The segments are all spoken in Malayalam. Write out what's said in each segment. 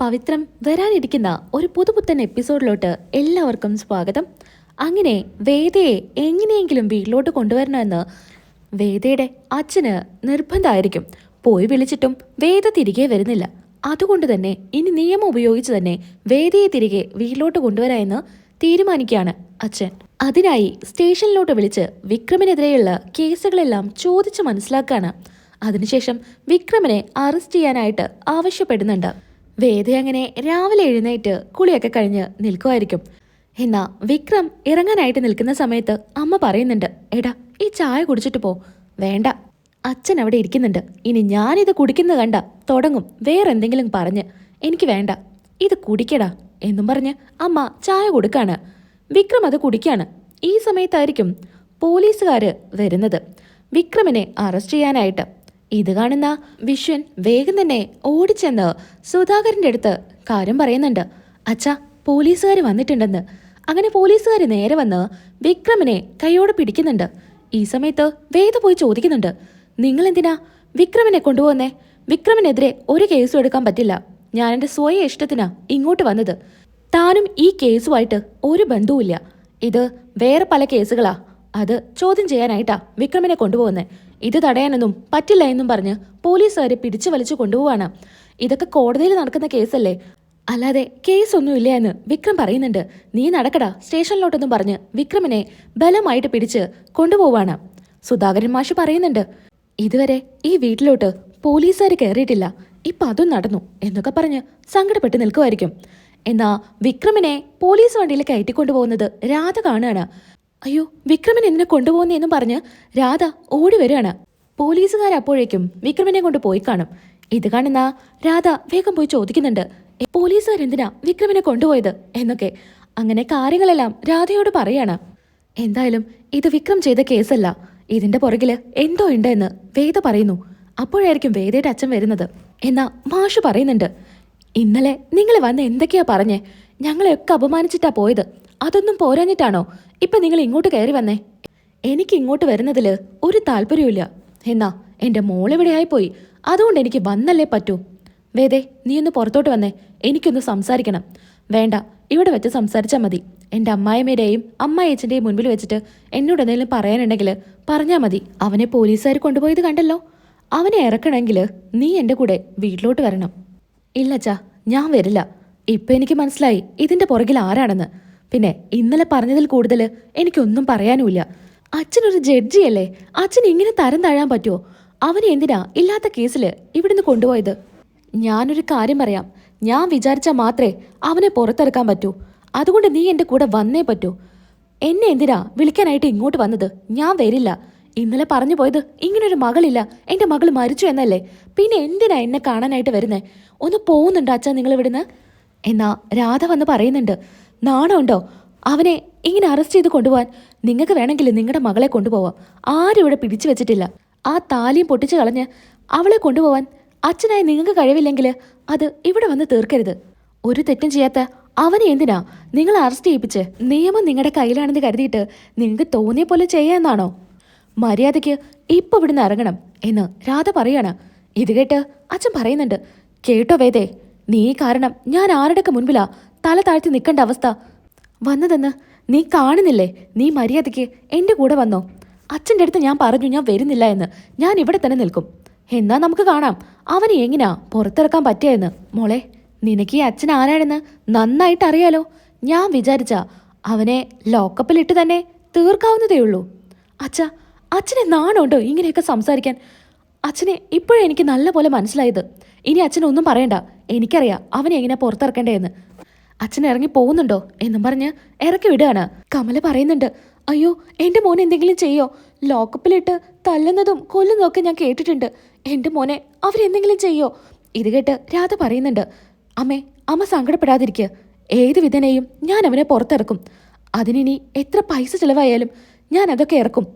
പവിത്രം വരാനിരിക്കുന്ന ഒരു പുതുപുത്തൻ എപ്പിസോഡിലോട്ട് എല്ലാവർക്കും സ്വാഗതം. അങ്ങനെ വേദയെ എങ്ങനെയെങ്കിലും വീട്ടിലോട്ട് കൊണ്ടുവരണമെന്ന് വേദയുടെ അച്ഛന് നിർബന്ധമായിരിക്കും. പോയി വിളിച്ചിട്ടും വേദ തിരികെ വരുന്നില്ല. അതുകൊണ്ട് തന്നെ ഇനി നിയമം ഉപയോഗിച്ച് തന്നെ വേദയെ തിരികെ വീട്ടിലോട്ട് കൊണ്ടുവരാമെന്ന് തീരുമാനിക്കുകയാണ് അച്ഛൻ. അതിനായി സ്റ്റേഷനിലോട്ട് വിളിച്ച് വിക്രമിനെതിരെയുള്ള കേസുകളെല്ലാം ചോദിച്ച് മനസ്സിലാക്കുകയാണ്. അതിനുശേഷം വിക്രമിനെ അറസ്റ്റ് ചെയ്യാനായിട്ട് ആവശ്യപ്പെടുന്നുണ്ട്. വേദ അങ്ങനെ രാവിലെ എഴുന്നേറ്റ് കുളിയൊക്കെ കഴിഞ്ഞ് നിൽക്കുമായിരിക്കും. എന്നാ വിക്രം ഇറങ്ങാനായിട്ട് നിൽക്കുന്ന സമയത്ത് അമ്മ പറയുന്നുണ്ട് എടാ ഈ ചായ കുടിച്ചിട്ട് പോ. വേണ്ട അച്ഛൻ അവിടെ ഇരിക്കുന്നുണ്ട്. ഇനി ഞാനിത് കുടിക്കുന്നത് കണ്ട തുടങ്ങും വേറെ എന്തെങ്കിലും പറഞ്ഞ്. എനിക്ക് വേണ്ട ഇത് കുടിക്കടാ എന്നും പറഞ്ഞ് അമ്മ ചായ കൊടുക്കാണ്. വിക്രം അത് കുടിക്കാണ്. ഈ സമയത്തായിരിക്കും പോലീസുകാര് വരുന്നത്. വിക്രമിനെ അറസ്റ്റ് ചെയ്യാനായിട്ട് ഇത് കാണുന്ന വിശ്വൻ വേഗം തന്നെ ഓടിച്ചെന്ന് സുധാകരന്റെ അടുത്ത് കാര്യം പറയുന്നുണ്ട്. അച്ഛാ പോലീസുകാർ വന്നിട്ടുണ്ടെന്ന്. അങ്ങനെ പോലീസുകാർ നേരെ വന്ന് വിക്രമിനെ കൈയോടെ പിടിക്കുന്നുണ്ട്. ഈ സമയത്ത് വേദ പോയി ചോദിക്കുന്നുണ്ട്. നിങ്ങൾ എന്തിനാ വിക്രമിനെ കൊണ്ടുപോകുന്നേ? വിക്രമിനെതിരെ ഒരു കേസും എടുക്കാൻ പറ്റില്ല. ഞാൻ എന്റെ സ്വയം ഇഷ്ടത്തിനാ ഇങ്ങോട്ട് വന്നത്. താനും ഈ കേസുമായിട്ട് ഒരു ബന്ധവുമില്ല. ഇത് വേറെ പല കേസുകളാ. അത് ചോദ്യം ചെയ്യാനായിട്ടാ വിക്രമിനെ കൊണ്ടുപോകുന്നത് ഇത് തടയാനൊന്നും പറ്റില്ല എന്നും പറഞ്ഞ് പോലീസുകാരെ പിടിച്ചു വലിച്ചു കൊണ്ടുപോവാണ്. ഇതൊക്കെ കോടതിയിൽ നടക്കുന്ന കേസല്ലേ? അല്ലാതെ കേസൊന്നുമില്ല എന്ന് വിക്രം പറയുന്നുണ്ട്. നീ നടക്കടാ സ്റ്റേഷനിലോട്ടെന്നും പറഞ്ഞ് വിക്രമിനെ ബലമായിട്ട് പിടിച്ച് കൊണ്ടുപോവാണ്. സുധാകരൻ മാഷ് പറയുന്നുണ്ട് ഇതുവരെ ഈ വീട്ടിലോട്ട് പോലീസുകാർ കയറിയിട്ടില്ല. ഇപ്പൊ അതും നടന്നു എന്നൊക്കെ പറഞ്ഞ് സങ്കടപ്പെട്ട് നിൽക്കുമായിരിക്കും എന്നാ വിക്രമിനെ പോലീസ് വണ്ടിയിൽ കയറ്റിക്കൊണ്ടുപോകുന്നത് രാധ കാണുകയാണ്. അയ്യോ വിക്രമൻ എന്തിനെ കൊണ്ടുപോകുന്നെന്നും പറഞ്ഞ് രാധ ഓടി വരികയാണ്. പോലീസുകാർ അപ്പോഴേക്കും വിക്രമിനെ കൊണ്ട് പോയി കാണും. ഇത് കാണുന്ന രാധ വേഗം പോയി ചോദിക്കുന്നുണ്ട് പോലീസുകാരെന്തിനാ വിക്രമിനെ കൊണ്ടുപോയത്? എന്നൊക്കെ. അങ്ങനെ കാര്യങ്ങളെല്ലാം രാധയോട് പറയാണ്. എന്തായാലും ഇത് വിക്രം ചെയ്ത കേസല്ല. ഇതിന്റെ പുറകിൽ എന്തോ ഉണ്ട് എന്ന് വേദ പറയുന്നു. അപ്പോഴായിരിക്കും വേദയുടെ അച്ഛൻ വരുന്നത് എന്നാ മാഷു പറയുന്നുണ്ട്. ഇന്നലെ നിങ്ങൾ വന്ന് എന്തൊക്കെയാ പറഞ്ഞേ? ഞങ്ങളെയൊക്കെ അപമാനിച്ചിട്ടാ പോയത്. അതൊന്നും പോരാഞ്ഞിട്ടാണോ? ഇപ്പൊ നിങ്ങൾ ഇങ്ങോട്ട് കയറി വന്നേ. എനിക്ക് ഇങ്ങോട്ട് വരുന്നതിൽ ഒരു താല്പര്യമില്ല എന്നാ എന്റെ മോളിവിടെ ആയിപ്പോയി. അതുകൊണ്ട് എനിക്ക് വന്നല്ലേ പറ്റൂ. വേദേ നീ ഒന്ന് പുറത്തോട്ട് വന്നേ. എനിക്കൊന്ന് സംസാരിക്കണം. വേണ്ട ഇവിടെ വെച്ച് സംസാരിച്ചാൽ മതി. എന്റെ അമ്മായിമ്മയുടെയും അമ്മായിയച്ഛന്റെയും മുൻപിൽ വെച്ചിട്ട് എന്നോട് എന്തെങ്കിലും പറയാനുണ്ടെങ്കിൽ പറഞ്ഞാൽ മതി. അവനെ പോലീസുകാർ കൊണ്ടുപോയത് കണ്ടല്ലോ. അവനെ ഇറക്കണമെങ്കിൽ നീ എന്റെ കൂടെ വീട്ടിലോട്ട് വരണം. ഇല്ലച്ചാ ഞാൻ വരില്ല. ഇപ്പൊ എനിക്ക് മനസ്സിലായി. ഇതിന്റെ പുറകിൽ ആരാണെന്ന്. പിന്നെ ഇന്നലെ പറഞ്ഞതിൽ കൂടുതൽ എനിക്കൊന്നും പറയാനുമില്ല. അച്ഛനൊരു ജഡ്ജിയല്ലേ അച്ഛൻ ഇങ്ങനെ തരം താഴാൻ പറ്റുമോ അവനെ എന്തിനാ ഇല്ലാത്ത കേസിൽ ഇവിടുന്ന് കൊണ്ടുപോയത്? ഞാനൊരു കാര്യം പറയാം. ഞാൻ വിചാരിച്ചാൽ മാത്രമേ അവനെ പുറത്തിറക്കാൻ പറ്റൂ. അതുകൊണ്ട് നീ എന്റെ കൂടെ വന്നേ പറ്റൂ. എന്നെ എന്തിനാ വിളിക്കാനായിട്ട് ഇങ്ങോട്ട് വന്നത്? ഞാൻ വരില്ല. ഇന്നലെ പറഞ്ഞു പോയത് ഇങ്ങനൊരു മകളില്ല. എന്റെ മകൾ മരിച്ചു എന്നല്ലേ? പിന്നെ എന്തിനാ എന്നെ കാണാനായിട്ട് വരുന്നേ? ഒന്ന് പോകുന്നുണ്ടോ അച്ഛാ നിങ്ങൾ ഇവിടുന്ന് എന്നാ രാധ വന്ന് പറയുന്നുണ്ട്. നാണമുണ്ടോ? അവനെ ഇങ്ങനെ അറസ്റ്റ് ചെയ്ത് കൊണ്ടുപോകാൻ നിങ്ങൾക്ക് വേണമെങ്കിൽ നിങ്ങളുടെ മകളെ കൊണ്ടുപോവാം. ആരും ഇവിടെ പിടിച്ചു വെച്ചിട്ടില്ല. ആ താലിയും പൊട്ടിച്ചു കളഞ്ഞ് അവളെ കൊണ്ടുപോവാൻ അച്ഛനായി നിങ്ങൾക്ക് കഴിവില്ലെങ്കിൽ അത് ഇവിടെ വന്ന് തീർക്കരുത്. ഒരു തെറ്റും ചെയ്യാത്ത അവനെ എന്തിനാ നിങ്ങൾ അറസ്റ്റ് ചെയ്യിപ്പിച്ച് നിയമം നിങ്ങളുടെ കയ്യിലാണെന്ന് കരുതിയിട്ട് നിങ്ങൾക്ക് തോന്നിയ പോലെ ചെയ്യാമെന്നാണോ മര്യാദയ്ക്ക് ഇപ്പൊ ഇവിടുന്ന് ഇറങ്ങണം എന്ന് രാധ പറയാണ്. ഇത് കേട്ട് അച്ഛൻ പറയുന്നുണ്ട് കേട്ടോ വേദേ നീ കാരണം ഞാൻ ആരുടെയൊക്കെ മുൻപിലാ തല താഴ്ത്തി നിൽക്കേണ്ട അവസ്ഥ. വന്നതെന്ന് നീ കാണുന്നില്ലേ? നീ മര്യാദയ്ക്ക് എന്റെ കൂടെ വന്നോ? അച്ഛന്റെ അടുത്ത് ഞാൻ പറഞ്ഞു ഞാൻ വരുന്നില്ല എന്ന്. ഞാൻ ഇവിടെ തന്നെ നിൽക്കും. എന്നാ നമുക്ക് കാണാം. അവനെ എങ്ങനെയാ പുറത്തിറക്കാൻ പറ്റിയെന്ന് മോളെ നിനക്ക് ഈ അച്ഛൻ ആരാണെന്ന് നന്നായിട്ട് അറിയാലോ. ഞാൻ വിചാരിച്ച അവനെ ലോക്കപ്പിലിട്ട് തന്നെ തീർക്കാവുന്നതേ ഉള്ളൂ. അച്ഛ അച്ഛനെ നാണുണ്ടോ ഇങ്ങനെയൊക്കെ സംസാരിക്കാൻ? അച്ഛനെ ഇപ്പോഴെനിക്ക് നല്ലപോലെ മനസ്സിലായത്. ഇനി അച്ഛനൊന്നും പറയണ്ട. എനിക്കറിയാം അവനെ എങ്ങനെ പുറത്തിറക്കണ്ടേന്ന് അച്ഛൻ ഇറങ്ങി പോകുന്നുണ്ടോ എന്നും പറഞ്ഞ് ഇറക്കി വിടുകയാണ്. കമല പറയുന്നുണ്ട് അയ്യോ എന്റെ മോനെ എന്തെങ്കിലും ചെയ്യോ? ലോക്കപ്പിലിട്ട് തല്ലുന്നതും കൊല്ലുന്നതും ഒക്കെ ഞാൻ കേട്ടിട്ടുണ്ട്. എന്റെ മോനെ അവരെന്തെങ്കിലും ചെയ്യോ? ഇത് കേട്ട് രാധ പറയുന്നുണ്ട് അമ്മേ അമ്മ സങ്കടപ്പെടാതിരിക്കുക ഏത് വിധനെയും ഞാൻ അവനെ പുറത്തിറക്കും. അതിനിനി എത്ര പൈസ ചിലവായാലും ഞാൻ അതൊക്കെ ഇറക്കും.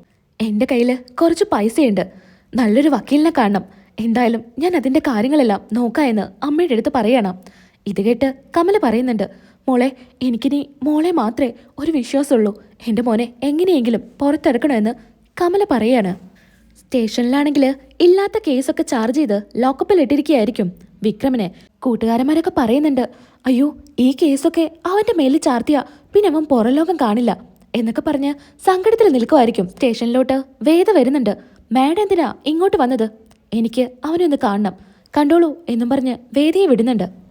എന്റെ കയ്യിൽ കുറച്ച് പൈസയുണ്ട്. നല്ലൊരു വക്കീലിനെ കാണണം. എന്തായാലും ഞാൻ അതിന്റെ കാര്യങ്ങളെല്ലാം നോക്കാ എന്ന് അമ്മയുടെ അടുത്ത് പറയണം. ഇത് കേട്ട് കമല പറയുന്നുണ്ട് മോളെ എനിക്കിനി മോളെ മാത്രമേ ഒരു വിശ്വാസമുള്ളൂ. എന്റെ മോനെ എങ്ങനെയെങ്കിലും പുറത്തിറക്കണമെന്ന് കമല പറയാണ്. സ്റ്റേഷനിലാണെങ്കിൽ ഇല്ലാത്ത കേസൊക്കെ ചാർജ് ചെയ്ത് ലോക്കപ്പിൽ ഇട്ടിരിക്കുകയായിരിക്കും വിക്രമിനെ കൂട്ടുകാരന്മാരൊക്കെ പറയുന്നുണ്ട് അയ്യോ ഈ കേസൊക്കെ അവന്റെ മേലിൽ ചാർത്തിയ പിന്നെ അവൻ പുറലോകം കാണില്ല എന്നൊക്കെ പറഞ്ഞ് സങ്കടത്തിൽ നിൽക്കുമായിരിക്കും. സ്റ്റേഷനിലോട്ട് വേദ വരുന്നുണ്ട് മാഡം എന്തിനാ ഇങ്ങോട്ട് വന്നത്? എനിക്ക് അവനെ ഒന്ന് കാണണം. കണ്ടോളൂ എന്നും പറഞ്ഞ് വേദയെ വിടുന്നുണ്ട്.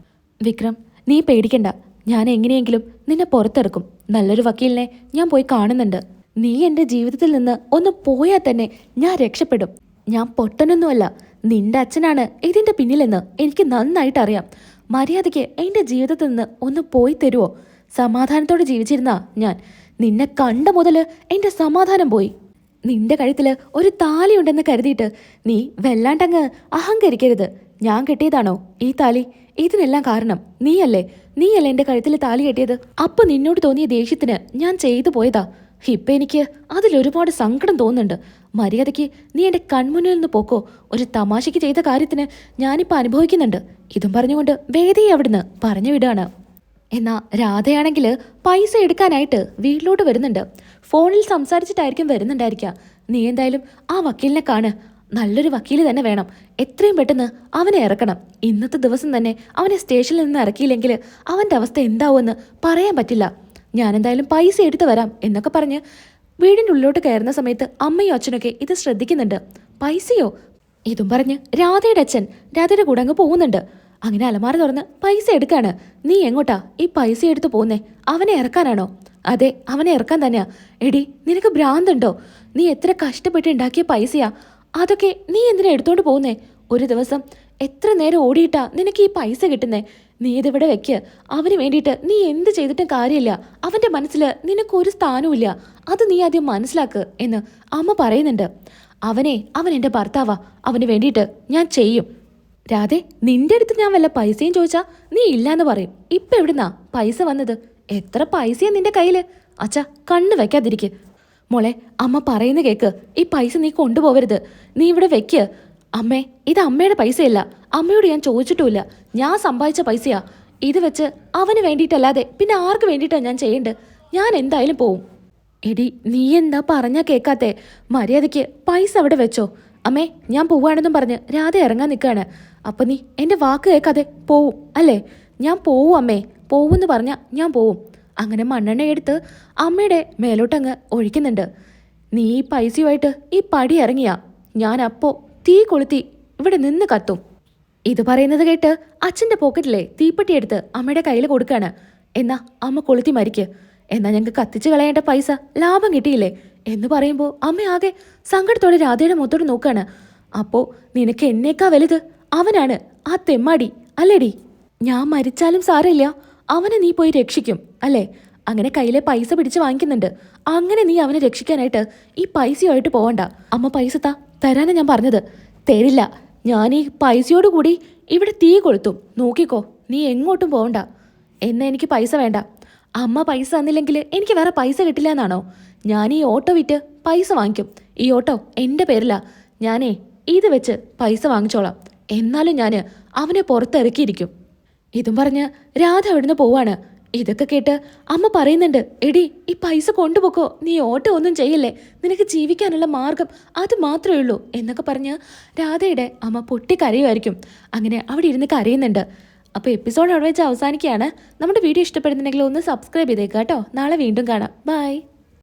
വിക്രം നീ പേടിക്കണ്ട. ഞാൻ എങ്ങനെയെങ്കിലും നിന്നെ പുറത്തിറക്കും. നല്ലൊരു വക്കീലിനെ ഞാൻ പോയി കാണുന്നുണ്ട്. നീ എന്റെ ജീവിതത്തിൽ നിന്ന് ഒന്ന് പോയാൽ തന്നെ ഞാൻ രക്ഷപ്പെടും. ഞാൻ പൊട്ടനൊന്നുമല്ല. നിന്റെ അച്ഛനാണ് ഇതിന്റെ പിന്നിലെന്ന് എനിക്ക് നന്നായിട്ട് അറിയാം. മര്യാദയ്ക്ക് എന്റെ ജീവിതത്തിൽ നിന്ന് ഒന്ന് പോയി തരുമോ സമാധാനത്തോടെ ജീവിച്ചിരുന്ന ഞാൻ. നിന്നെ കണ്ട മുതൽ എന്റെ സമാധാനം പോയി. നിന്റെ കഴുത്തിൽ ഒരു താലിയുണ്ടെന്ന് കരുതിയിട്ട് നീ വല്ലാണ്ടങ്ങ് അഹങ്കരിക്കരുത്. ഞാൻ കെട്ടിയതാണോ? ഈ താലി ഇതിനെല്ലാം കാരണം നീയല്ലേ? നീയല്ലേ എന്റെ കഴുത്തിൽ താലി കെട്ടിയത്? അപ്പൊ നിന്നോട് തോന്നിയ ദേഷ്യത്തിന് ഞാൻ ചെയ്തു പോയതാ. ഇപ്പൊ എനിക്ക് അതിലൊരുപാട് സങ്കടം തോന്നുന്നുണ്ട്. മര്യാദയ്ക്ക് നീ എന്റെ കൺമുന്നിൽ നിന്ന് പോക്കോ. ഒരു തമാശയ്ക്ക് ചെയ്ത കാര്യത്തിന് ഞാനിപ്പോ അനുഭവിക്കുന്നുണ്ട്. ഇതും പറഞ്ഞുകൊണ്ട് വേദി അവിടുന്ന് പറഞ്ഞു വിടുകയാണ് എന്നാ രാധയാണെങ്കിൽ പൈസ എടുക്കാനായിട്ട് വീട്ടിലോട്ട് വരുന്നുണ്ട്. ഫോണിൽ സംസാരിച്ചിട്ടായിരിക്കും വരുന്നുണ്ടായിരിക്കുക നീ എന്തായാലും ആ വക്കീലിനെ കാണ്. നല്ലൊരു വക്കീൽ തന്നെ വേണം. എത്രയും പെട്ടെന്ന് അവനെ ഇറക്കണം. ഇന്നത്തെ ദിവസം തന്നെ അവനെ സ്റ്റേഷനിൽ നിന്ന് ഇറക്കിയില്ലെങ്കിൽ അവന്റെ അവസ്ഥ എന്താവുമെന്ന് പറയാൻ പറ്റില്ല. ഞാനെന്തായാലും പൈസ എടുത്തു വരാം എന്നൊക്കെ പറഞ്ഞ് വീടിന്റെ ഉള്ളിലോട്ട് കയറുന്ന സമയത്ത് അമ്മയും അച്ഛനൊക്കെ ഇത് ശ്രദ്ധിക്കുന്നുണ്ട്. പൈസയോ? ഇതും പറഞ്ഞ് രാധയുടെ അച്ഛൻ രാധയുടെ കൂടെ അങ്ങ് പോകുന്നുണ്ട്. അങ്ങനെ അലമാര തുറന്ന് പൈസ എടുക്കാണ്. നീ എങ്ങോട്ടാ ഈ പൈസ എടുത്ത് പോകുന്നേ? അവനെ ഇറക്കാനാണോ? അതെ അവനെ ഇറക്കാൻ തന്നെയാ. എടി നിനക്ക് ഭ്രാന്തുണ്ടോ? നീ എത്ര കഷ്ടപ്പെട്ട് ഉണ്ടാക്കിയ പൈസയാ. അതൊക്കെ നീ എന്തിനാ എടുത്തോണ്ട് പോകുന്നേ? ഒരു ദിവസം എത്ര നേരം ഓടിയിട്ടാ നിനക്ക് ഈ പൈസ കിട്ടുന്നേ? നീ ഇതിവിടെ വെക്ക്? അവന് വേണ്ടിയിട്ട് നീ എന്ത് ചെയ്തിട്ടും കാര്യമില്ല. അവന്റെ മനസ്സിൽ നിനക്കൊരു സ്ഥാനവുമില്ല. അത് നീ ആദ്യം മനസ്സിലാക്ക് എന്ന് അമ്മ പറയുന്നുണ്ട്. അവനെ അവൻ എന്റെ ഭർത്താവാ. അവന് വേണ്ടിയിട്ട് ഞാൻ ചെയ്യും. രാധെ നിന്റെ അടുത്ത് ഞാൻ വല്ല പൈസയും ചോദിച്ചാ നീ ഇല്ലാന്ന് പറയും. ഇപ്പൊ എവിടുന്നാ? പൈസ വന്നത്. എത്ര പൈസയാ നിന്റെ കയ്യിൽ? അച്ഛാ കണ്ണ് വെക്കാതിരിക്ക്. മോളെ അമ്മ പറയുന്ന കേക്ക് ഈ പൈസ നീ കൊണ്ടുപോകരുത് നീ ഇവിടെ വെക്ക്. അമ്മേ ഇത് അമ്മയുടെ പൈസയല്ല. അമ്മയോട് ഞാൻ ചോദിച്ചിട്ടുമില്ല. ഞാൻ സമ്പാദിച്ച പൈസയാ. ഇത് വെച്ച് അവന് വേണ്ടിയിട്ടല്ലാതെ പിന്നെ ആർക്ക് വേണ്ടിയിട്ടാണ് ഞാൻ ചെയ്യേണ്ടത്? ഞാൻ എന്തായാലും പോവും. എടി നീ എന്താ പറഞ്ഞാ കേക്കാത്തെ? മര്യാദയ്ക്ക് പൈസ അവിടെ വെച്ചോ. അമ്മേ ഞാൻ പോവാണെന്നും പറഞ്ഞ് രാധ ഇറങ്ങാൻ നിൽക്കുകയാണ് അപ്പം നീ എന്റെ വാക്ക് കേൾക്കാതെ പോവും അല്ലേ? ഞാൻ പോവും അമ്മേ. പോവും എന്ന് പറഞ്ഞാൽ ഞാൻ പോവും. അങ്ങനെ മണ്ണെണ്ണ എടുത്ത് അമ്മയുടെ മേലോട്ടങ്ങ് ഒഴിക്കുന്നുണ്ട്. നീ ഈ പൈസയുമായിട്ട് ഈ പടി ഇറങ്ങിയാ. ഞാൻ അപ്പോ തീ കൊളുത്തി ഇവിടെ നിന്ന് കത്തും. ഇത് പറയുന്നത് കേട്ട് അച്ഛന്റെ പോക്കറ്റിലെ തീപ്പെട്ടി എടുത്ത് അമ്മയുടെ കയ്യിൽ കൊടുക്കാണ്. എന്നാ അമ്മ കൊളുത്തി മരിക്ക്. എന്നാ ഞങ്ങൾക്ക് കത്തിച്ച് കളയേണ്ട പൈസ ലാഭം കിട്ടിയില്ലേ? എന്ന് പറയുമ്പോൾ അമ്മ ആകെ സങ്കടത്തോടെ രാധയുടെ മുഖത്തോട് നോക്കുകയാണ് അപ്പോ നിനക്ക് എന്നേക്കാ വലുത്? അവനാണ് ആ തെമ്മാടി അല്ലേടി? ഞാൻ മരിച്ചാലും സാരമില്ല. അവനെ നീ പോയി രക്ഷിക്കും. അല്ലേ? അങ്ങനെ കയ്യിലെ പൈസ പിടിച്ച് വാങ്ങിക്കുന്നുണ്ട്. അങ്ങനെ നീ അവനെ രക്ഷിക്കാനായിട്ട് ഈ പൈസയുമായിട്ട് പോവണ്ട. അമ്മ പൈസ താ തരാനാ ഞാൻ പറഞ്ഞത്. തരില്ല. ഞാൻ ഈ പൈസയോട് കൂടി ഇവിടെ തീ കൊളുത്തും. നോക്കിക്കോ നീ എങ്ങോട്ടും പോവണ്ട. എന്നെ എനിക്ക് പൈസ വേണ്ട. അമ്മ പൈസ തന്നില്ലെങ്കിൽ എനിക്ക് വേറെ പൈസ കിട്ടില്ല എന്നാണോ? ഞാൻ ഈ ഓട്ടോ വിറ്റ് പൈസ വാങ്ങിക്കും. ഈ ഓട്ടോ എന്റെ പേരിലാ. ഞാനേ ഇത് വെച്ച് പൈസ വാങ്ങിച്ചോളാം. എന്നാലും ഞാൻ അവനെ പുറത്തിറക്കിയിരിക്കും. ഇതും പറഞ്ഞ് രാധ അവിടുന്ന് പോവാണ്. ഇതൊക്കെ കേട്ട് അമ്മ പറയുന്നുണ്ട് എടി ഈ പൈസ കൊണ്ടുപോക്കോ. നീ ഓട്ടോ ഒന്നും ചെയ്യല്ലേ. നിനക്ക് ജീവിക്കാനുള്ള മാർഗം അത് മാത്രമേ ഉള്ളൂ. എന്നൊക്കെ പറഞ്ഞ് രാധയുടെ അമ്മ പൊട്ടിക്കരയുമായിരിക്കും അങ്ങനെ അവിടെ ഇരുന്ന് കരയുന്നുണ്ട്. അപ്പോൾ എപ്പിസോഡ് അവിടെ വെച്ച് അവസാനിക്കുകയാണ്. നമ്മുടെ വീഡിയോ ഇഷ്ടപ്പെടുന്നുണ്ടെങ്കിൽ ഒന്ന് സബ്സ്ക്രൈബ് ചെയ്തേക്കാം കേട്ടോ. നാളെ വീണ്ടും കാണാം. ബൈ